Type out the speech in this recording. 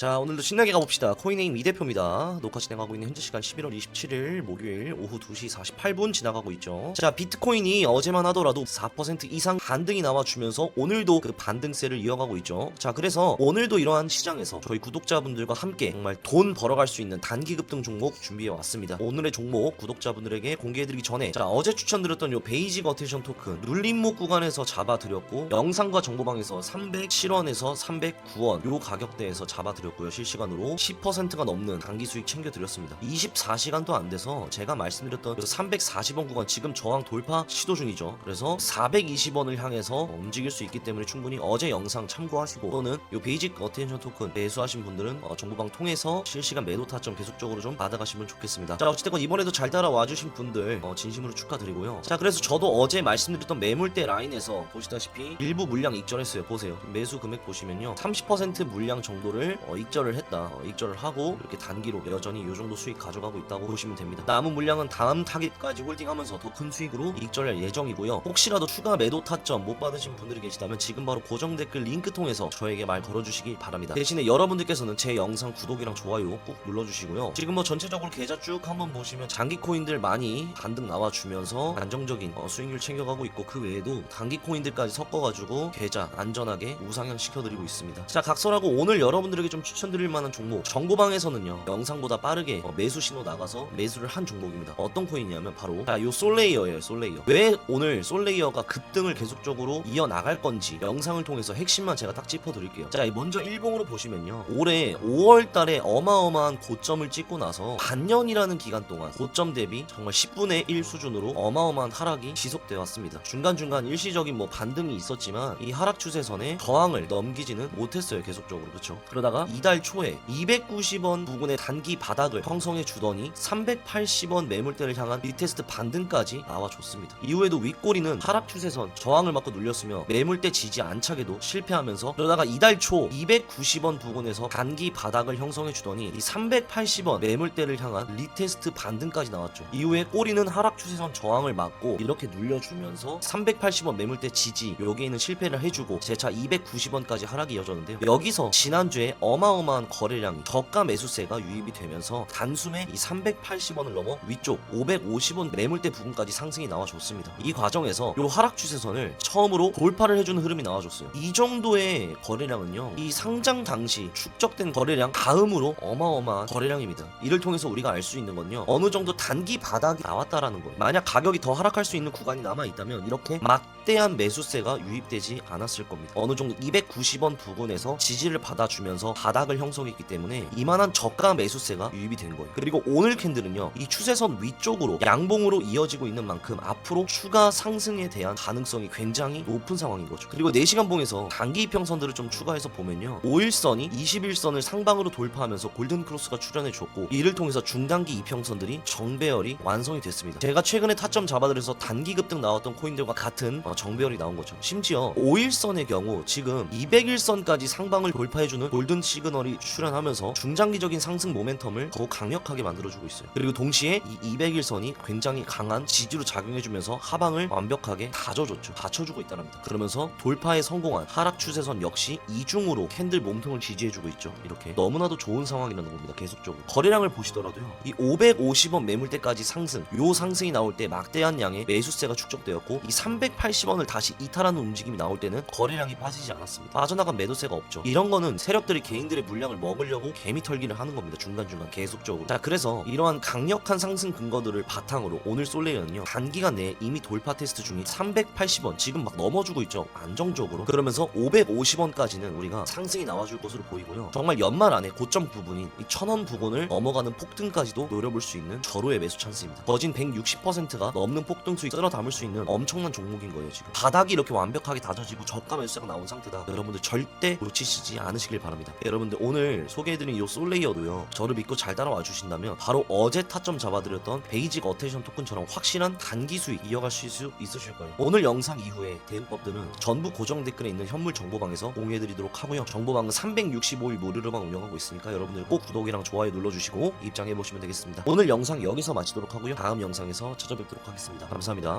자 오늘도 신나게 가봅시다. 코인에임 이 대표입니다. 녹화 진행하고 있는 현재 시간 11월 27일 목요일 오후 2시 48분 지나가고 있죠. 자 비트코인이 어제만 하더라도 4% 이상 반등이 나와주면서 오늘도 그 반등세를 이어가고 있죠. 자 그래서 오늘도 이러한 시장에서 저희 구독자분들과 함께 정말 돈 벌어갈 수 있는 단기 급등 종목 준비해 왔습니다. 오늘의 종목 구독자분들에게 공개해드리기 전에 자 어제 추천드렸던 요 베이직 어텐션 토큰 눌림목 구간에서 잡아드렸고 영상과 정보방에서 307원에서 309원 요 가격대에서 잡아드렸고 요. 실시간으로 10%가 넘는 단기 수익 챙겨드렸습니다. 24시간도 안 돼서 제가 말씀드렸던 그 340원 구간 지금 저항 돌파 시도 중이죠. 그래서 420원을 향해서 움직일 수 있기 때문에 충분히 어제 영상 참고하시고 또는 요 베이직 어텐션 토큰 매수하신 분들은 어, 정보방 통해서 실시간 매도 타점 계속적으로 좀 받아가시면 좋겠습니다. 자 어찌됐건 이번에도 잘 따라와 주신 분들 어, 진심으로 축하드리고요. 자 그래서 저도 어제 말씀드렸던 매물대 라인에서 보시다시피 일부 물량 익절했어요. 보세요. 매수 금액 보시면요. 30% 물량 정도를 어, 익절을 했다. 어, 익절을 하고 이렇게 단기로 여전히 요 정도 수익 가져가고 있다고 보시면 됩니다. 남은 물량은 다음 타깃까지 홀딩하면서 더 큰 수익으로 익절할 예정이고요. 혹시라도 추가 매도 타점 못 받으신 분들이 계시다면 지금 바로 고정 댓글 링크 통해서 저에게 말 걸어주시기 바랍니다. 대신에 여러분들께서는 제 영상 구독이랑 좋아요 꾹 눌러주시고요. 지금 뭐 전체적으로 계좌 쭉 한번 보시면 장기 코인들 많이 반등 나와주면서 안정적인 어, 수익률 챙겨가고 있고 그 외에도 단기 코인들까지 섞어가지고 계좌 안전하게 우상향 시켜드리고 있습니다. 자 각설하고 오늘 여러분들에게 좀 추천드릴 만한 종목 정보방에서는요 영상보다 빠르게 어, 매수 신호 나가서 매수를 한 종목입니다. 어떤 코인이냐면 바로 자, 요 솔레이어예요 솔레이어. 왜 오늘 솔레이어가 급등을 계속적으로 이어나갈 건지 영상을 통해서 핵심만 제가 딱 짚어드릴게요. 자 먼저 일봉으로 보시면요 올해 5월 달에 어마어마한 고점을 찍고 나서 반년이라는 기간 동안 고점 대비 정말 10분의 1 수준으로 어마어마한 하락이 지속되어 왔습니다. 중간중간 일시적인 뭐 반등이 있었지만 이 하락 추세선에 저항을 넘기지는 못했어요 계속적으로. 그렇죠 그러다가 이달 초에 290원 부근의 단기 바닥을 형성해 주더니 380원 매물대를 향한 리테스트 반등까지 나와줬습니다. 이후에도 윗꼬리는 하락 추세선 저항을 맞고 눌렸으며 매물대 지지 안착에도 실패하면서 그러다가 이달 초 290원 부근에서 단기 바닥을 형성해 주더니 이 380원 매물대를 향한 리테스트 반등까지 나왔죠. 이후에 꼬리는 하락 추세선 저항을 맞고 이렇게 눌려주면서 380원 매물대 지지 여기에는 실패를 해주고 재차 290원까지 하락이 이어졌는데요. 여기서 지난주에 어마 어마한 거래량이 저가 매수세가 유입이 되면서 단숨에 이 380원을 넘어 위쪽 550원 매물대 부분까지 상승이 나와줬습니다. 이 과정에서 이 하락 추세선을 처음으로 돌파를 해주는 흐름이 나와줬어요. 이 정도의 거래량은요 이 상장 당시 축적된 거래량 다음으로 어마어마한 거래량입니다. 이를 통해서 우리가 알 수 있는 건요 어느 정도 단기 바닥이 나왔다라는 거예요. 만약 가격이 더 하락할 수 있는 구간이 남아 있다면 이렇게 막대한 매수세가 유입되지 않았을 겁니다. 어느 정도 290원 부근에서 지지를 받아주면서 바닥을 형성했기 때문에 이만한 저가 매수세가 유입이 된 거예요. 그리고 오늘 캔들은요 이 추세선 위쪽으로 양봉으로 이어지고 있는 만큼 앞으로 추가 상승에 대한 가능성이 굉장히 높은 상황인 거죠. 그리고 4시간 봉에서 단기 이평선들을 좀 추가해서 보면요 5일선이 21선을 상방으로 돌파하면서 골든 크로스가 출현해 줬고 이를 통해서 중단기 이평선들이 정배열이 완성이 됐습니다. 제가 최근에 타점 잡아들여서 단기 급등 나왔던 코인들과 같은 어, 정배열이 나온 거죠. 심지어 5일선의 경우 지금 200일선까지 상방을 돌파해주는 골든 시그널이 출현하면서 중장기적인 상승 모멘텀을 더욱 강력하게 만들어주고 있어요. 그리고 동시에 이 200일선이 굉장히 강한 지지로 작용해주면서 하방을 완벽하게 다져줬죠. 받쳐주고 있다는 겁니다. 그러면서 돌파에 성공한 하락 추세선 역시 이중으로 캔들 몸통을 지지해주고 있죠. 이렇게 너무나도 좋은 상황이라는 겁니다 계속적으로. 거래량을 보시더라도요 이 550원 매물대까지 상승 요 상승이 나올 때 막대한 양의 매수세가 축적되었고 이 380원을 다시 이탈하는 움직임이 나올 때는 거래량이 빠지지 않았습니다. 빠져나간 매도세가 없죠. 이런 거는 세력들이 개인 들의 물량을 먹으려고 개미 털기를 하는 겁니다 중간중간 계속적으로. 자 그래서 이러한 강력한 상승 근거들을 바탕으로 오늘 솔레이는요 단기간 내에 이미 돌파 테스트 중인 380원 지금 막 넘어주고 있죠? 안정적으로. 그러면서 550원까지는 우리가 상승이 나와줄 것으로 보이고요. 정말 연말 안에 고점 부분인 이 1000원 부근을 넘어가는 폭등까지도 노려볼 수 있는 절호의 매수 찬스입니다. 거진 160%가 넘는 폭등 수익 쓸어 담을 수 있는 엄청난 종목인 거예요 지금. 바닥이 이렇게 완벽하게 다져지고 저가 매수세가 나온 상태다. 여러분들 절대 놓치시지 않으시길 바랍니다. 여러분 들 오늘 소개해드린 이 솔레이어도요 저를 믿고 잘 따라와 주신다면 바로 어제 타점 잡아드렸던 베이직 어테이션 토큰처럼 확실한 단기 수익 이어갈 수 있으실 거예요. 오늘 영상 이후에 대응법들은 전부 고정 댓글에 있는 현물 정보방에서 공유해드리도록 하고요. 정보방은 365일 무료로만 운영하고 있으니까 여러분들 꼭 구독이랑 좋아요 눌러주시고 입장해보시면 되겠습니다. 오늘 영상 여기서 마치도록 하고요. 다음 영상에서 찾아뵙도록 하겠습니다. 감사합니다